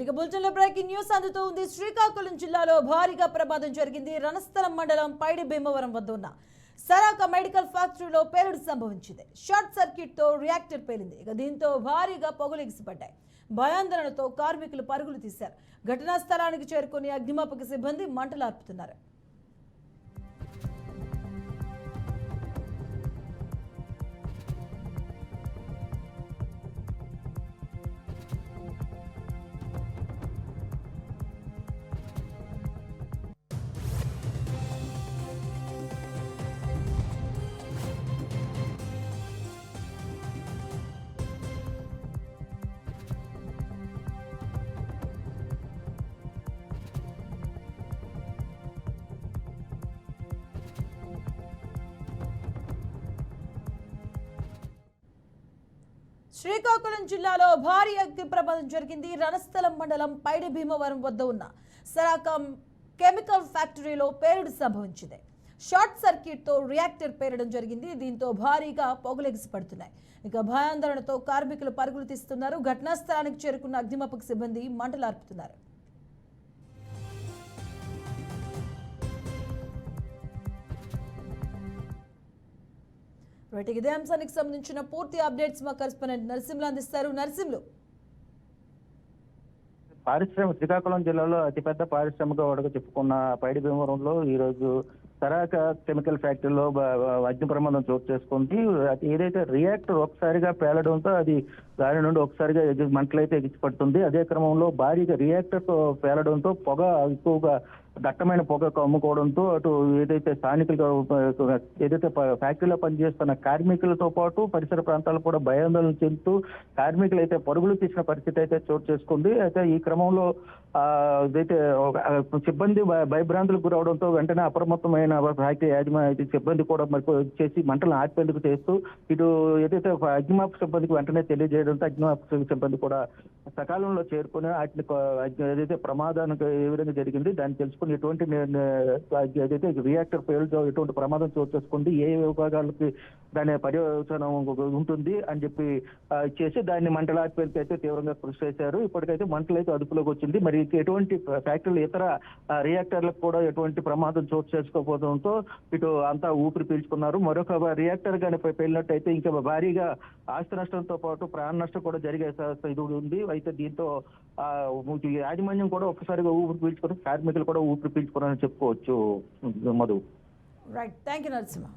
ఇక బులెటిన్లో breaking news అందుతూ ఉంది. శ్రీకాకుళం జిల్లాలో భారీగా ప్రమాదం జరిగింది. రణస్థలం మండలం పైడి భీమవరం వద్ద ఉన్న సరాక మెడికల్ ఫ్యాక్టరీలో పేలుడు సంభవించింది. షార్ట్ సర్క్యూట్తో రియాక్టర్ పేలింది. ఇక దీంతో భారీగా పొగలు ఎగిసిపడ్డాయి భయాందోళనతో కార్మికులు పరుగులు తీశారు. ఘటనా స్థలానికి చేరుకుని అగ్నిమాపక సిబ్బంది మంటలార్పుతున్నారు. శ్రీకాకుళం జిల్లాలో భారీ అగ్ని ప్రమాదం జరిగింది. రణస్థలం మండలం పైడి భీమవరం వద్ద ఉన్న సరాకం కెమికల్ ఫ్యాక్టరీలో పేలుడు సంభవించింది. షార్ట్ సర్క్యూట్తో రియాక్టర్ పేరడం జరిగింది. దీంతో భారీగా పొగలెగిసి పడుతున్నాయి ఇక భయాందోళనతో కార్మికులు పరుగులు తీస్తున్నారు. ఘటనా స్థలానికి చేరుకున్న అగ్నిమాపక సిబ్బంది మంటలార్పుతున్నారు. రైట్ ఇదే అంశానికి సంబంధించిన పూర్తి అప్డేట్స్ మా కరెస్పాండెంట్ నరసింహులు అందిస్తారు. నరసింహులు. పారిశ్రామిక శ్రీకాకుళం జిల్లాలో అతిపెద్ద పారిశ్రామిక వాడగా చెప్పుకున్న పైడి భీమవరంలో ఈరోజు తరాక కెమికల్ ఫ్యాక్టరీలో అగ్ని ప్రమాదం చోటు చేసుకుంది అది ఏదైతే రియాక్టర్ ఒకసారిగా పేలడంతో అది దాని నుండి ఒకసారిగా మంటలైతే మంటలైతే ఎగిసిపడుతుంది అదే క్రమంలో భారీగా రియాక్టర్ పేలడంతో పొగ ఎక్కువగా దట్టమైన పొగ కమ్ముకోవడంతో అటు ఏదైతే స్థానికులుగా ఏదైతే ప- ఫ్యాక్టరీలో పనిచేస్తున్న కార్మికులతో పాటు పరిసర ప్రాంతాలు కూడా భయాందోళన చెందుతూ కార్మికులు అయితే పరుగులు తీసిన పరిస్థితి అయితే చోటు చేసుకుంది. అయితే ఈ క్రమంలో ఏదైతే సిబ్బంది భయభ్రాంతులకు గురవడంతో వెంటనే అప్రమత్తమైన ఫ్యాక్టరీ యాజమాన్య సిబ్బంది కూడా మరి చేసి మంటలు ఆర్పేందుకు చేస్తూ ఇటు ఏదైతే అగ్నిమాపక సిబ్బందికి వెంటనే తెలియజేయడంతో అగ్నిమాపక సిబ్బంది కూడా సకాలంలో చేరుకుని వాటిని ఏదైతే ప్రమాదానికి ఏ విధంగా జరిగింది దాన్ని తెలుసుకుని ఎటువంటి ఏదైతే రియాక్టర్ ఫెయిల్తో ఎటువంటి ప్రమాదం చోటు చేసుకుంది ఏ విభాగాలకి దాని పర్యవసనం ఉంటుంది అని చెప్పి చేసి దాన్ని మంటలార్పేందుకు అయితే తీవ్రంగా కృషి చేశారు. ఇప్పటికైతే మంటలు అయితే అదుపులోకి వచ్చింది. మరి ఎటువంటి ఫ్యాక్టరీలు ఇతర రియాక్టర్లకు కూడా ఎటువంటి ప్రమాదం చోటు చేసుకోకపోతే చేసుకోకపోవడంతో ఇటు అంతా ఊపిరి పీల్చుకున్నారు. మరొక రియాక్టర్ కానీ పేలినట్టయితే ఇంకా భారీగా ఆస్తి నష్టంతో పాటు ప్రాణ నష్టం కూడా జరిగే ఇది ఉంది. అయితే దీంతో యాజమాన్యం కూడా ఒక్కసారిగా ఊపిరి పీల్చుకుని కార్మికులు కూడా ఊపిరి పీల్చుకున్నారని చెప్పుకోవచ్చు. Madhu. Right thank you Narasimha